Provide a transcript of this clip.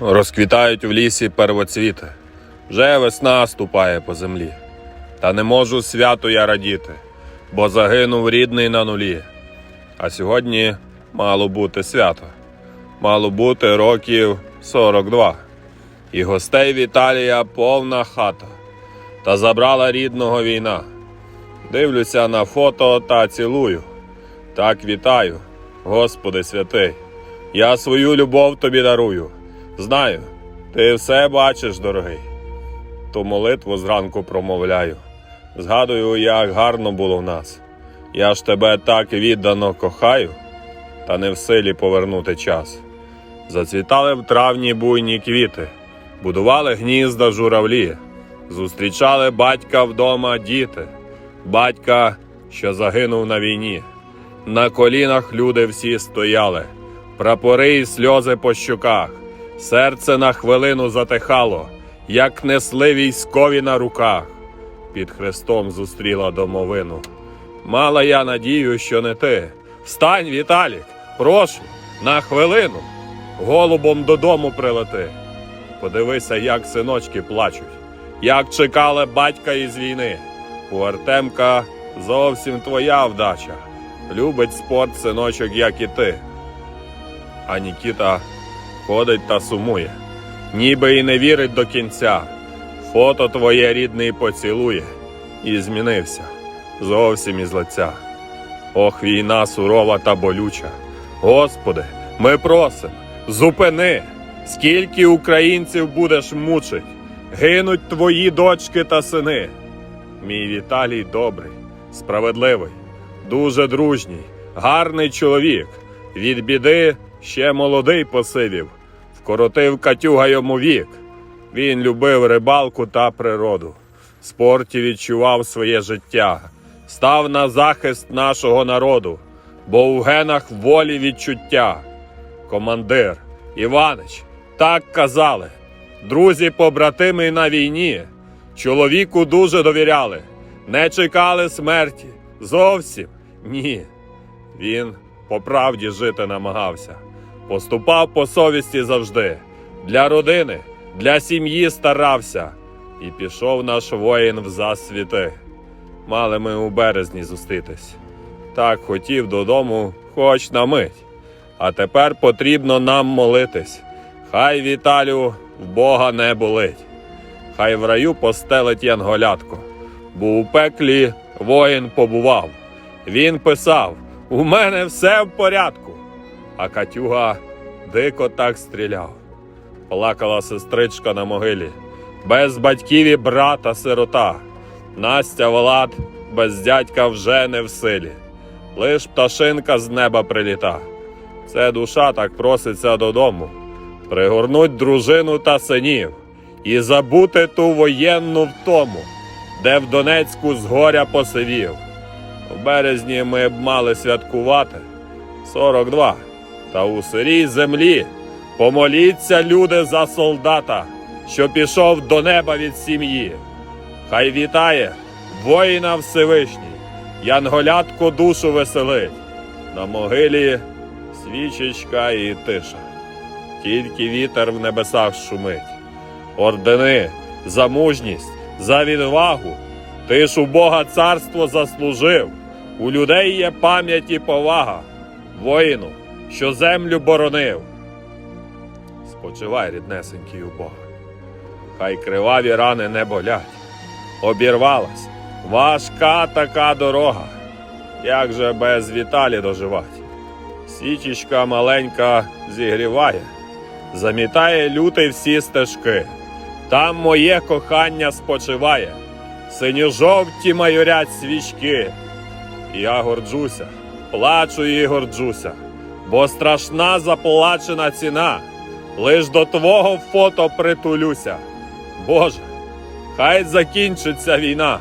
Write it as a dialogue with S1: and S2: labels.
S1: Розквітають в лісі первоцвіти, вже весна ступає по землі. Та не можу святу я радіти, бо загинув рідний на нулі. А сьогодні мало бути свято, мало бути років 42. І гостей Віталія повна хата, та забрала рідного війна. Дивлюся на фото та цілую. Так вітаю, Господи святий. Я свою любов тобі дарую. Знаю, ти все бачиш, дорогий. Ту молитву зранку промовляю. Згадую, як гарно було в нас. Я ж тебе так віддано кохаю, та не в силі повернути час. Зацвітали в травні буйні квіти, будували гнізда журавлі, зустрічали батька вдома діти, батька, що загинув на війні. На колінах люди всі стояли, прапори і сльози по щуках, серце на хвилину затихало, як несли військові на руках. Під хрестом зустріла домовину. Мала я надію, що не ти. Встань, Віталік, прошу, на хвилину. Голубом додому прилети. Подивися, як синочки плачуть, як чекали батька із війни. У Артемка зовсім твоя вдача. Любить спорт синочок, як і ти. А Нікіта ходить та сумує, ніби і не вірить до кінця. Фото твоє рідний поцілує і змінився зовсім із лиця. Ох, війна сурова та болюча. Господи, ми просим, зупини, скільки українців будеш мучить, гинуть твої дочки та сини. Мій Віталій добрий, справедливий, дуже дружній, гарний чоловік. Від біди ще молодий посивів, вкоротив катюга йому вік. Він любив рибалку та природу, в спорті відчував своє життя, став на захист нашого народу, бо у генах волі відчуття. Командир Іванич, так казали. Друзі, побратими на війні, чоловіку дуже довіряли, не чекали смерті. Зовсім ні. Він по правді жити намагався, поступав по совісті завжди. Для родини, для сім'ї старався, і пішов наш воїн в засвіти. Мали ми у березні зустрітись. Так хотів додому, хоч на мить. А тепер потрібно нам молитись. Хай Віталю в Бога не болить. Хай в раю постелить янголятко, бо у пеклі воїн побував. Він писав: У мене все в порядку. А Катюга дико так стріляв. Плакала сестричка на могилі, без батьків і брата сирота. Настя Влад без дядька вже не в силі. Лиш пташинка з неба приліта. Це душа так проситься додому. Пригорнуть дружину та синів і забути ту воєнну втому, де в Донецьку з горя посивів. У березні ми б мали святкувати 42. Та у сирій землі помоліться, люди, за солдата, що пішов до неба від сім'ї. Хай вітає воїна Всевишній, янголятко душу веселить. На могилі свічечка і тиша, тільки вітер в небесах шумить. Ордени за мужність, за відвагу. Ти ж у Бога царство заслужив. У людей є пам'ять і повага, воїну, що землю боронив. Спочивай, ріднесенький у Бога. Хай криваві рани не болять. Обірвалась важка така дорога. Як же без Віталі доживать? Січечка маленька зігріває, замітає лютий всі стежки. Там моє кохання спочиває, синьо-жовті майорять свічки. Я горджуся, плачу і горджуся, бо страшна заплачена ціна. Лиш до твого фото притулюся. Боже, хай закінчиться війна.